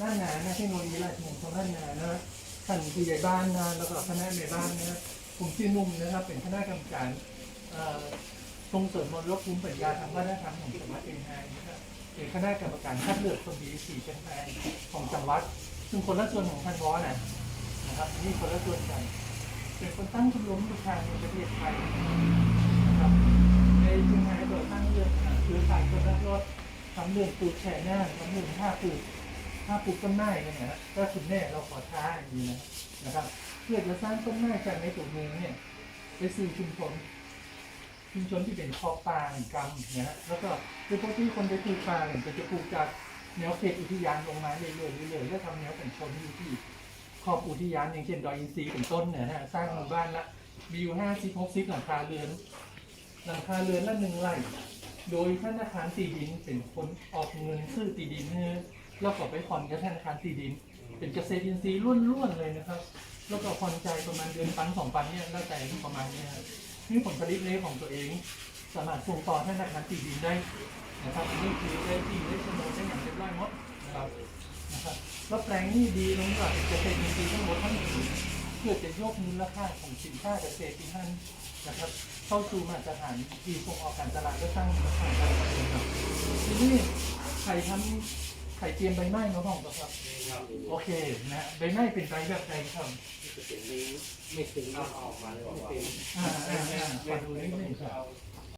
ล้านนานะเทคโนโลยีราชมงคลล้านนานะท่านผู้ใหญ่บ้านนะแล้วก็คณะในบ้านนะผมชื่อนุ่มนะครับเป็นคณะกรรมการเอ่อส่งเสริมมรดกภูมิปัญญาทางวัฒนธรรมของจังหวัดเชียงรายนะครับเป็นคณะกรรมการคัดเลือกคนดีสี่เชียงรายของจังหวัด ซึ่งคนละส่วนของท่านวอนะนะครับนี่คนละส่วนกันเป็นคนตั้งชมรมประชาในประเทศไทยนะครับในเชียงรายโดยตั้งเรื่องเครือข่ายคนรักรถทำเรื่องปลูกแช่หน้าทำเรื่องท่าป ลูกท่าปลูกต้นไม้เนี่ยนะก็คุณแม่เราขอท้าอย่างนี้นะนะครับเพื่อจะสร้างต้นไม้จากในตัวเมืองเนี่ยไปสู่ชุมชนชุมชนที่เป็นคอปลาแห่งกรรมนะฮะแล้วก็โดยเฉพาะที่คนไปปลูกปลาเนี่ยก็จะปลูกจากแนวเขตอุทยานลงมาเรื่อยๆเรื่อยๆแล้วทำแนวกันชนอยู่ที่ขอบอุทยานอย่างเช่นดอยอินทรีเป็นต้นเนี่ยนะฮะสร้างหมู่บ้านละมีอยู่ห้าสิบหกสิบหลังคาเรือนหลังคาเรือนละหนึ่งไร่โดยธนาคารตีดินเป็นคนออกเงินซื้อตีดินให้ แล้วก็ไปผ่อนกับธนาคารตีดิน เป็นเกษตรอินทรีย์ล้วนๆเลยนะครับ แล้วก็ผ่อนใจประมาณเดือนปันสองปันเนี่ยแล้วแต่ประมาณเนี้ยครับนี่ผลผลิตเล็กของตัวเอง สามารถส่งต่อธนาคารตีดินได้นะครับนนี้คือได้ที่ได้โฉนดได้อย่างเรียบร้อยหมดนะครับนะครับแล้วแปลงนี่ดีลงกับเกษตรอินทรีย์ทั้งหมดทั้งมวลเพื่อจะยกมูลค่าของสินค้าเกษตรที่ท่านนะครับเข้าสู่มาตรฐานที่ส่งออกการตลาดและสร้างมูลค่าการตลาดครับทีนี้ไข่ทำ ไข่เตรียมใบไม้มาบ้างปะครับโอเคนะใบไม้เป็นใบแบบใดครับจะเป็นไม่ไม่ถึงเอาออกมาเลยว่าอ่าอ่าอ่าขอดูนิดหนึงครับ